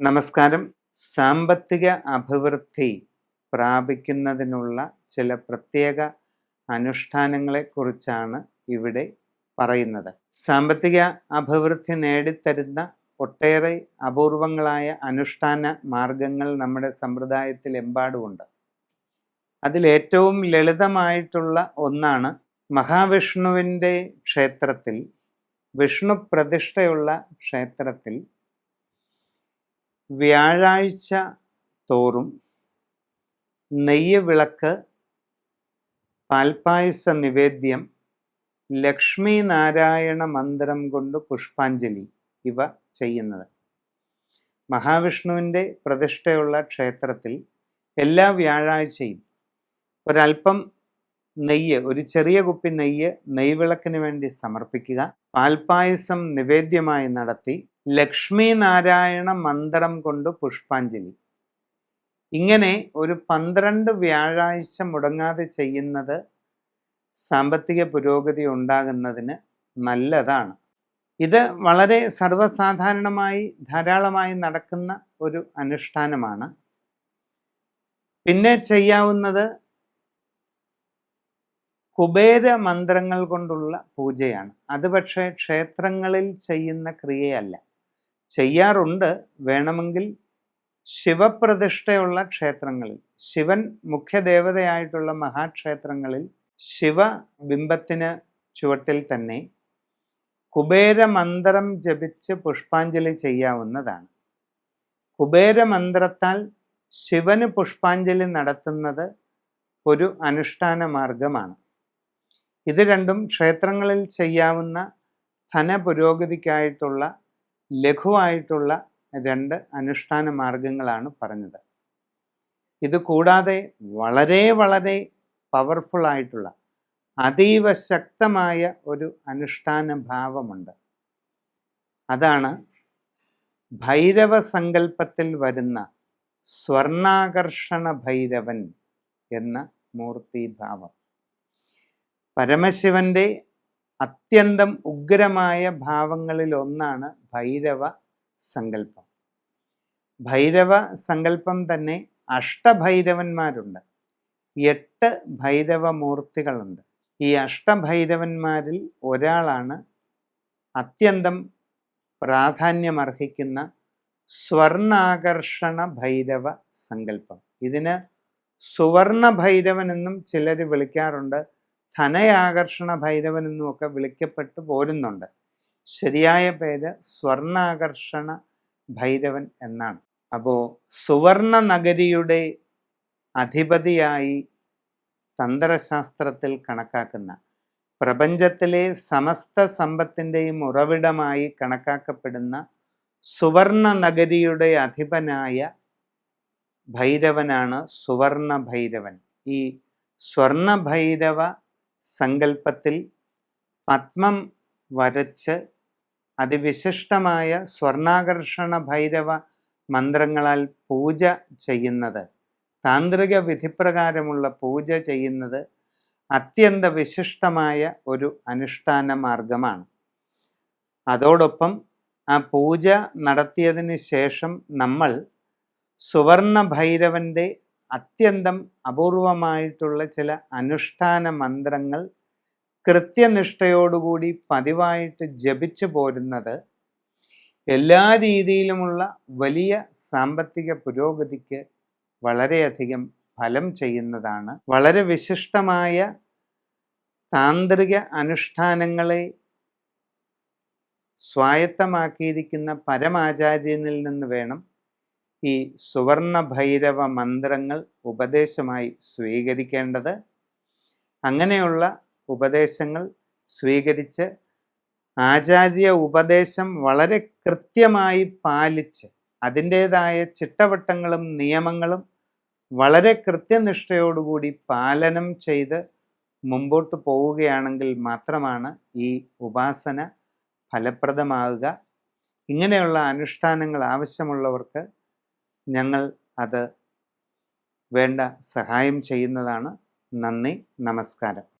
നമസ്കാരം. സാമ്പത്തിക അഭിവൃദ്ധി പ്രാപിക്കുന്നതിനുള്ള ചില പ്രത്യേക അനുഷ്ഠാനങ്ങളെക്കുറിച്ചാണ് ഇവിടെ പറയുന്നത്. സാമ്പത്തിക അഭിവൃദ്ധി നേടിത്തരുന്ന ഒട്ടേറെ അപൂർവങ്ങളായ അനുഷ്ഠാന മാർഗങ്ങൾ നമ്മുടെ സമ്പ്രദായത്തിൽ എമ്പാടുമുണ്ട് അതിലേറ്റവും ലളിതമായിട്ടുള്ള ഒന്നാണ് മഹാവിഷ്ണുവിന്റെ ക്ഷേത്രത്തിൽ വിഷ്ണു പ്രതിഷ്ഠയുള്ള ക്ഷേത്രത്തിൽ വ്യാഴാഴ്ച തോറും നെയ്യ് വിളക്ക് പാൽപ്പായസ നിവേദ്യം ലക്ഷ്മി നാരായണ മന്ത്രം കൊണ്ട് പുഷ്പാഞ്ജലി ഇവ ചെയ്യുന്നത്. മഹാവിഷ്ണുവിന്റെ പ്രതിഷ്ഠയുള്ള ക്ഷേത്രത്തിൽ എല്ലാ വ്യാഴാഴ്ചയും ഒരല്പം നെയ്യ് ഒരു ചെറിയ കുപ്പി നെയ്യ് നെയ്വിളക്കിന് വേണ്ടി സമർപ്പിക്കുക. പാൽപ്പായസം നിവേദ്യമായി നടത്തി ലക്ഷ്മി നാരായണ മന്ത്രം കൊണ്ട് പുഷ്പാഞ്ജലി. ഇങ്ങനെ ഒരു പന്ത്രണ്ട് വ്യാഴാഴ്ച മുടങ്ങാതെ ചെയ്യുന്നത് സാമ്പത്തിക പുരോഗതി ഉണ്ടാകുന്നതിന് നല്ലതാണ്. ഇത് വളരെ സർവസാധാരണമായി ധാരാളമായി നടക്കുന്ന ഒരു അനുഷ്ഠാനമാണ്. പിന്നെ ചെയ്യാവുന്നത് കുബേര മന്ത്രങ്ങൾ കൊണ്ടുള്ള പൂജയാണ്. അത് പക്ഷേ ക്ഷേത്രങ്ങളിൽ ചെയ്യുന്ന ക്രിയയല്ല. ചെയ്യാറുണ്ട്. വേണമെങ്കിൽ ശിവപ്രതിഷ്ഠയുള്ള ക്ഷേത്രങ്ങളിൽ ശിവൻ മുഖ്യദേവതയായിട്ടുള്ള മഹാക്ഷേത്രങ്ങളിൽ ശിവബിംബത്തിന് ചുവട്ടിൽ തന്നെ കുബേരമന്ത്രം ജപിച്ച് പുഷ്പാഞ്ജലി ചെയ്യാവുന്നതാണ്. കുബേരമന്ത്രത്താൽ ശിവന് പുഷ്പാഞ്ജലി നടത്തുന്നത് ഒരു അനുഷ്ഠാന മാർഗമാണ് ഇത് രണ്ടും ക്ഷേത്രങ്ങളിൽ ചെയ്യാവുന്ന ധനപുരോഗതിക്കായിട്ടുള്ള ലഘുവായിട്ടുള്ള രണ്ട് അനുഷ്ഠാന മാർഗങ്ങളാണ് പറഞ്ഞത്. ഇത് കൂടാതെ വളരെ വളരെ പവർഫുൾ ആയിട്ടുള്ള അതീവ ശക്തമായ ഒരു അനുഷ്ഠാന ഭാവമുണ്ട്. അതാണ് ഭൈരവ സങ്കല്പത്തിൽ വരുന്ന സ്വർണാകർഷണ ഭൈരവൻ എന്ന മൂർത്തിഭാവം. പരമശിവന്റെ അത്യന്തം ഉഗ്രമായ ഭാവങ്ങളിൽ ഒന്നാണ് ഭൈരവ സങ്കല്പം. ഭൈരവ സങ്കല്പം തന്നെ അഷ്ടഭൈരവന്മാരുണ്ട്. എട്ട് ഭൈരവ മൂർത്തികളുണ്ട് ഈ അഷ്ടഭൈരവന്മാരിൽ ഒരാളാണ് അത്യന്തം പ്രാധാന്യമർഹിക്കുന്ന സ്വർണാകർഷണ ഭൈരവ സങ്കല്പം. ഇതിന് സുവർണ ഭൈരവൻ എന്നും ചിലർ വിളിക്കാറുണ്ട്. ധനയാകർഷണ ഭൈരവൻ എന്നുമൊക്കെ വിളിക്കപ്പെട്ടു പോരുന്നുണ്ട്. ശരിയായ പേര് സ്വർണാകർഷണ ഭൈരവൻ എന്നാണ്. അപ്പോൾ സുവർണ നഗരിയുടെ അധിപതിയായി തന്ത്രശാസ്ത്രത്തിൽ കണക്കാക്കുന്ന പ്രപഞ്ചത്തിലെ സമസ്ത സമ്പത്തിന്റെയും ഉറവിടമായി കണക്കാക്കപ്പെടുന്ന സുവർണ നഗരിയുടെ അധിപനായ ഭൈരവനാണ് സുവർണ ഭൈരവൻ ഈ സ്വർണ ഭൈരവ സങ്കല്പത്തിൽ പത്മം വരച്ച് അതിവിശിഷ്ടമായ സ്വർണാകർഷണ ഭൈരവ മന്ത്രങ്ങളാൽ പൂജ ചെയ്യുന്നത്. താന്ത്രിക വിധിപ്രകാരമുള്ള പൂജ ചെയ്യുന്നത് അത്യന്ത വിശിഷ്ടമായ ഒരു അനുഷ്ഠാന മാർഗമാണ്. അതോടൊപ്പം ആ പൂജ നടത്തിയതിന് ശേഷം നമ്മൾ സുവർണ ഭൈരവന്റെ അത്യന്തം അപൂർവമായിട്ടുള്ള ചില അനുഷ്ഠാന മന്ത്രങ്ങൾ കൃത്യനിഷ്ഠയോടുകൂടി പതിവായിട്ട് ജപിച്ചു പോരുന്നത് എല്ലാ രീതിയിലുമുള്ള വലിയ സാമ്പത്തിക പുരോഗതിക്ക് വളരെയധികം ഫലം ചെയ്യുന്നതാണ്. വളരെ വിശിഷ്ടമായ താന്ത്രിക അനുഷ്ഠാനങ്ങളെ സ്വായത്തമാക്കിയിരിക്കുന്ന പരമാചാര്യനിൽ നിന്ന് വേണം ഈ സുവർണ ഭൈരവ മന്ത്രങ്ങൾ ഉപദേശമായി സ്വീകരിക്കേണ്ടത്? അങ്ങനെയുള്ള ഉപദേശങ്ങൾ സ്വീകരിച്ച് ആചാര്യ ഉപദേശം വളരെ കൃത്യമായി പാലിച്ച് അതിന്റേതായ ചിട്ടവട്ടങ്ങളും നിയമങ്ങളും വളരെ കൃത്യനിഷ്ഠയോടുകൂടി പാലനം ചെയ്ത് മുമ്പോട്ട് പോവുകയാണെങ്കിൽ മാത്രമാണ് ഈ ഉപാസന ഫലപ്രദമാവുക. ഇങ്ങനെയുള്ള അനുഷ്ഠാനങ്ങൾ ആവശ്യമുള്ളവർക്ക് ഞങ്ങൾ അത് വേണ്ട സഹായം ചെയ്യുന്നതാണ്. നന്ദി നമസ്കാരം.